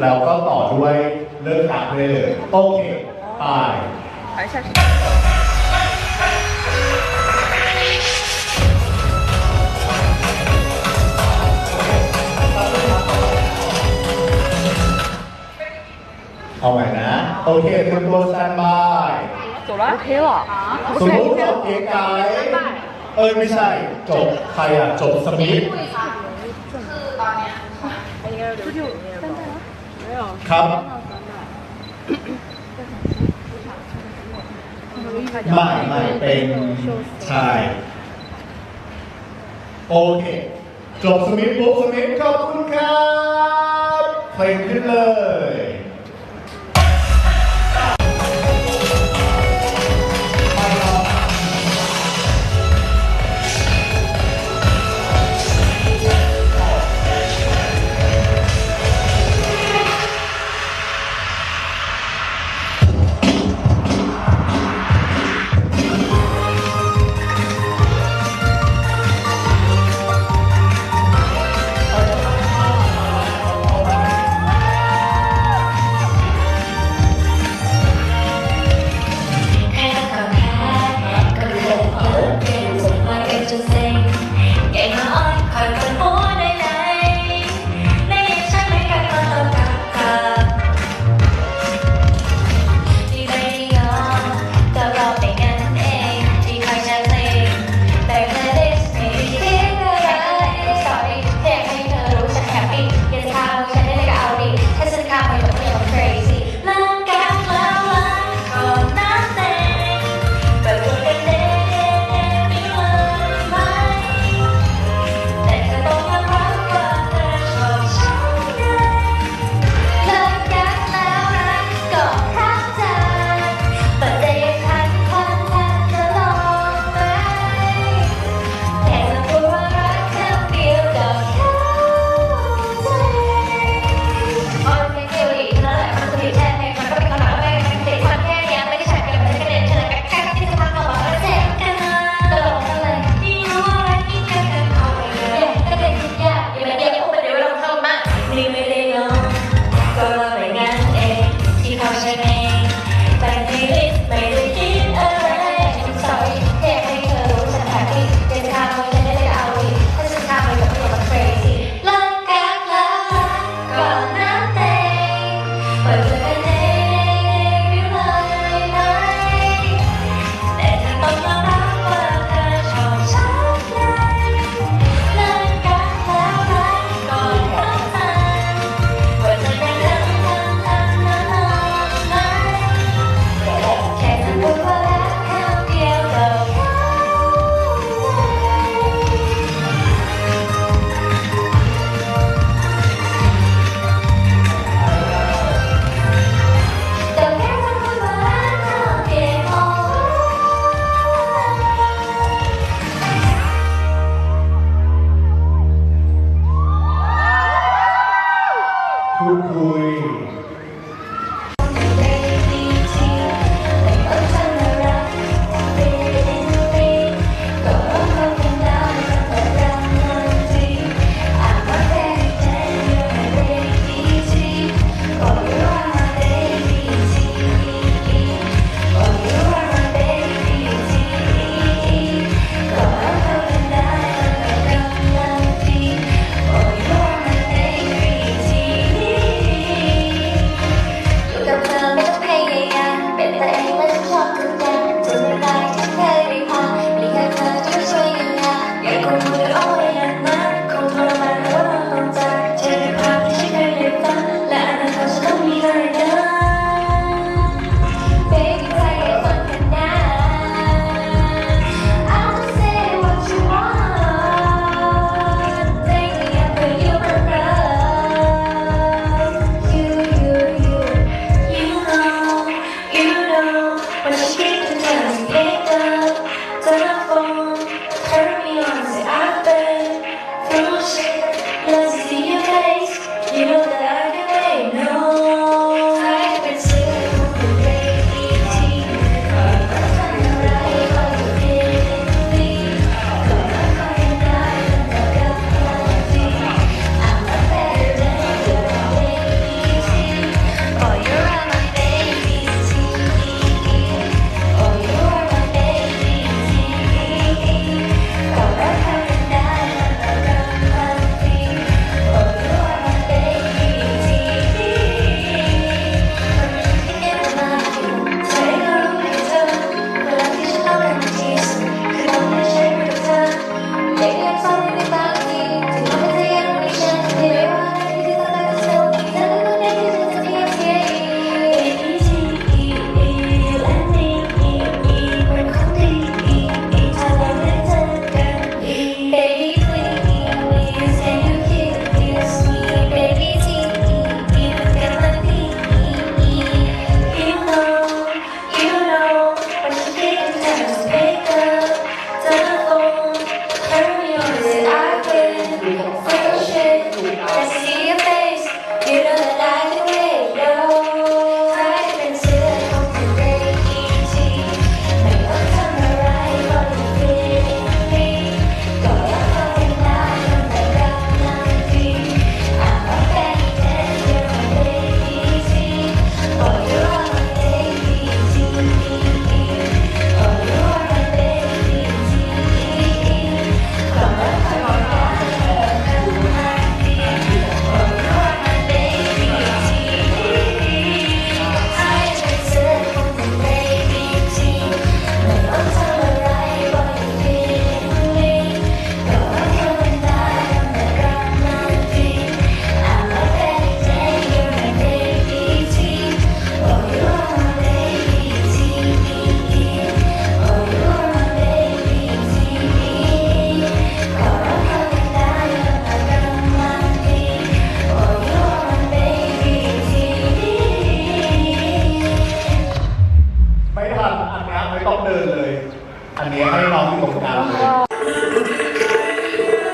แล้วก็ต่อด้วยเลิกการได้เลย โอเคไป 还是下去。 เอาใหม่นะ โอเคคุณตัวสแตนบาย 走了，OK 了。 สมมติจบเก๋ไก่เอ้ยไม่ใช่ จบใครอ่ะ จบสมิธ ครับ ไม่ไม่เป็นใช่โอเค จบสมิธปุ๊บสมิธขอบคุณครับเพลงขึ้นเลย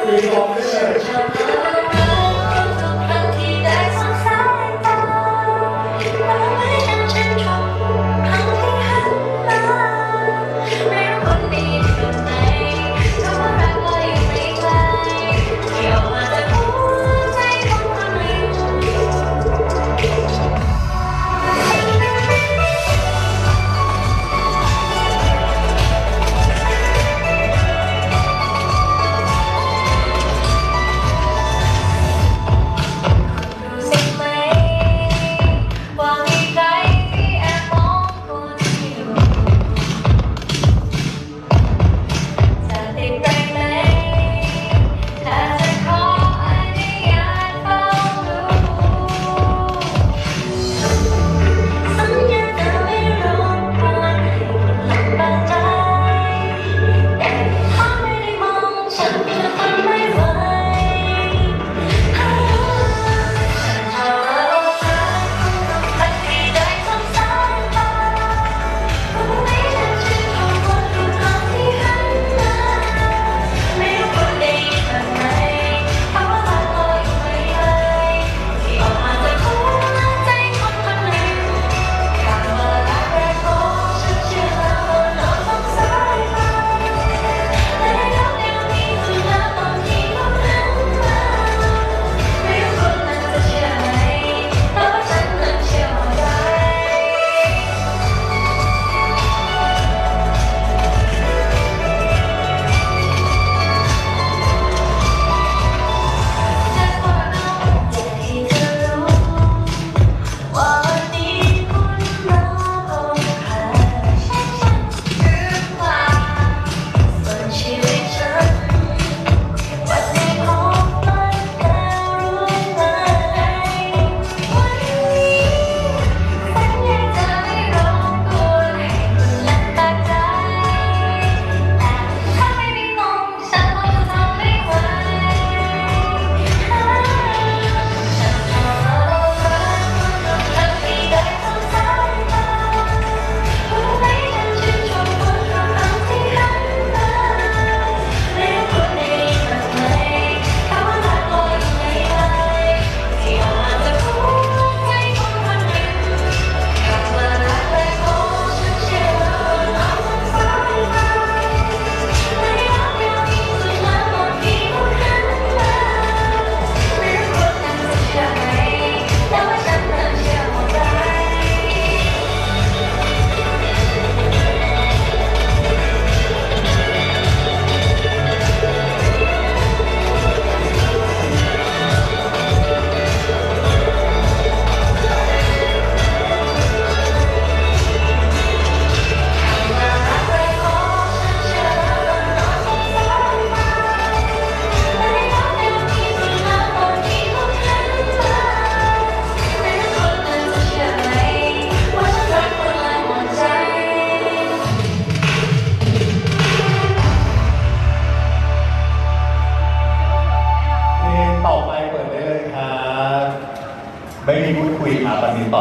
คุย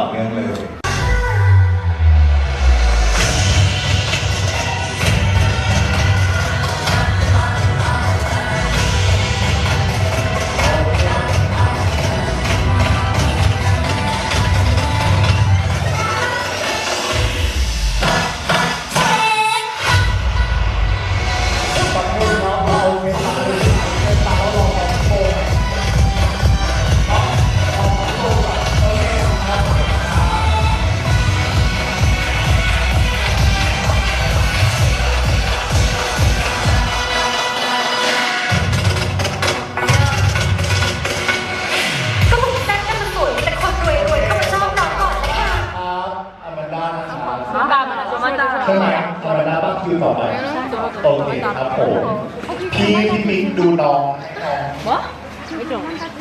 อเนื่องเลย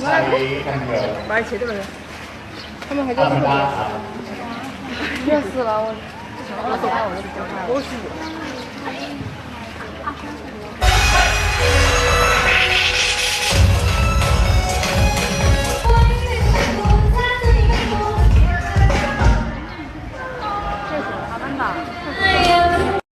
玩儿起这个人他们还在这个热死了我我走开我这个交叉